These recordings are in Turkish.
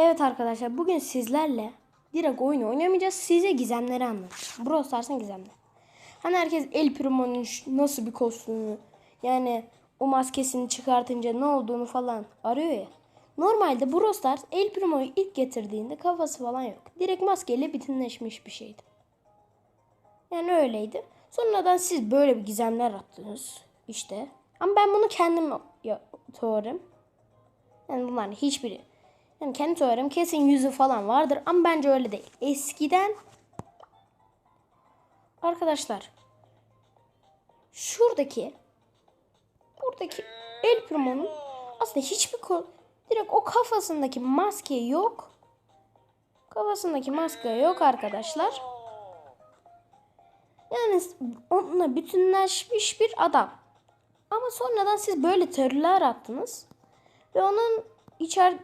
Evet arkadaşlar bugün sizlerle direkt oyun oynamayacağız. Size gizemleri anlatacağım. Brawl Stars'ın gizemleri. Hani herkes El Primo'nun nasıl bir kostümü yani o maskesini çıkartınca ne olduğunu falan arıyor ya. Normalde Brawl Stars El Primo'yu ilk getirdiğinde kafası falan yok. Direkt maskeyle bütünleşmiş bir şeydi. Yani öyleydi. Sonradan siz böyle bir gizemler attınız. işte. Ama ben bunu kendim teorim. Yani bunların hiçbiri. Yani kendi teorim kesin yüzü falan vardır ama bence öyle değil. Eskiden arkadaşlar şuradaki buradaki El Primo'nun aslında hiçbir ko direkt o kafasındaki maske yok. Kafasındaki maske yok arkadaşlar. Yani onunla bütünleşmiş bir adam. Ama sonradan siz böyle teoriler attınız. Ve onun içer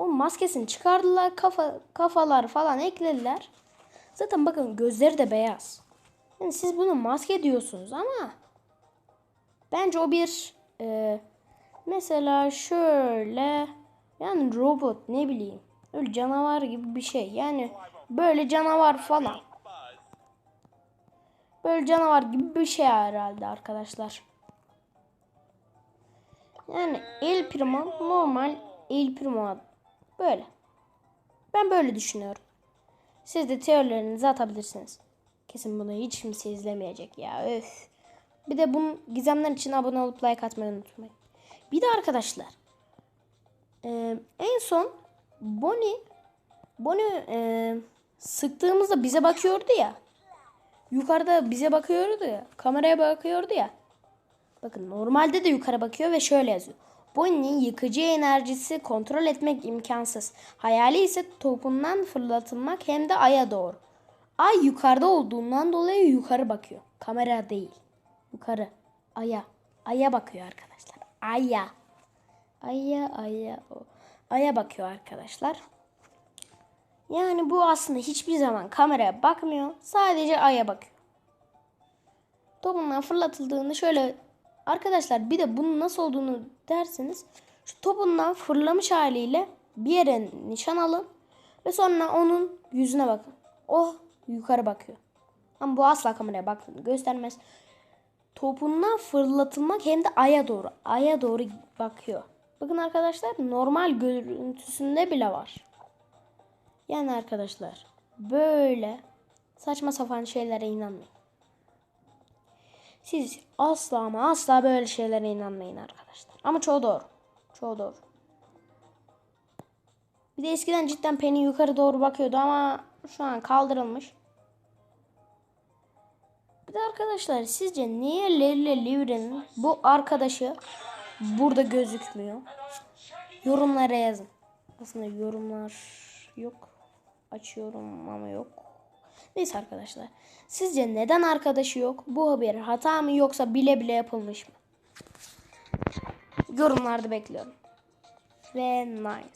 o maskesini çıkardılar. Kafa kafalar falan eklediler. Zaten bakın gözleri de beyaz. Yani siz bunu maske diyorsunuz ama bence o bir e, mesela şöyle yani robot ne bileyim öyle canavar gibi bir şey. Yani böyle canavar falan. Böyle canavar gibi bir şey herhalde arkadaşlar. Yani El Primo normal El Primo böyle. Ben böyle düşünüyorum. Siz de teorilerinizi atabilirsiniz. Kesin bunu hiç kimse izlemeyecek ya. Öf. Bir de bunun gizemler için abone olup like atmayı unutmayın. Bir de arkadaşlar e, en son Bonnie Bonnie e, sıktığımızda bize bakıyordu ya. Yukarıda bize bakıyordu ya. Kameraya bakıyordu ya. Bakın normalde de yukarı bakıyor ve şöyle yazıyor. Bonnie'nin yıkıcı enerjisi kontrol etmek imkansız. Hayali ise topundan fırlatılmak hem de aya doğru. Ay yukarıda olduğundan dolayı yukarı bakıyor. Kamera değil. Yukarı. Aya. Aya bakıyor arkadaşlar. Aya. Aya aya o. Aya bakıyor arkadaşlar. Yani bu aslında hiçbir zaman kameraya bakmıyor. Sadece aya bakıyor. Topundan fırlatıldığında şöyle arkadaşlar bir de bunun nasıl olduğunu derseniz şu topundan fırlamış haliyle bir yere nişan alın ve sonra onun yüzüne bakın. O yukarı bakıyor. Ama bu asla kameraya baktığını göstermez. Topundan fırlatılmak hem de aya doğru. Aya doğru bakıyor. Bakın arkadaşlar normal görüntüsünde bile var. Yani arkadaşlar böyle saçma sapan şeylere inanmayın. Siz asla ama asla böyle şeylere inanmayın arkadaşlar. Ama çoğu doğru. Çoğu doğru. Bir de eskiden cidden Penny yukarı doğru bakıyordu ama şu an kaldırılmış. Bir de arkadaşlar sizce niye Lelle Livre'nin bu arkadaşı burada gözükmüyor? Yorumlara yazın. Aslında yorumlar yok. Açıyorum ama yok. Neyse arkadaşlar. Sizce neden arkadaşı yok? Bu haber hata mı yoksa bile bile yapılmış mı? Yorumlarda bekliyorum. Ve nice.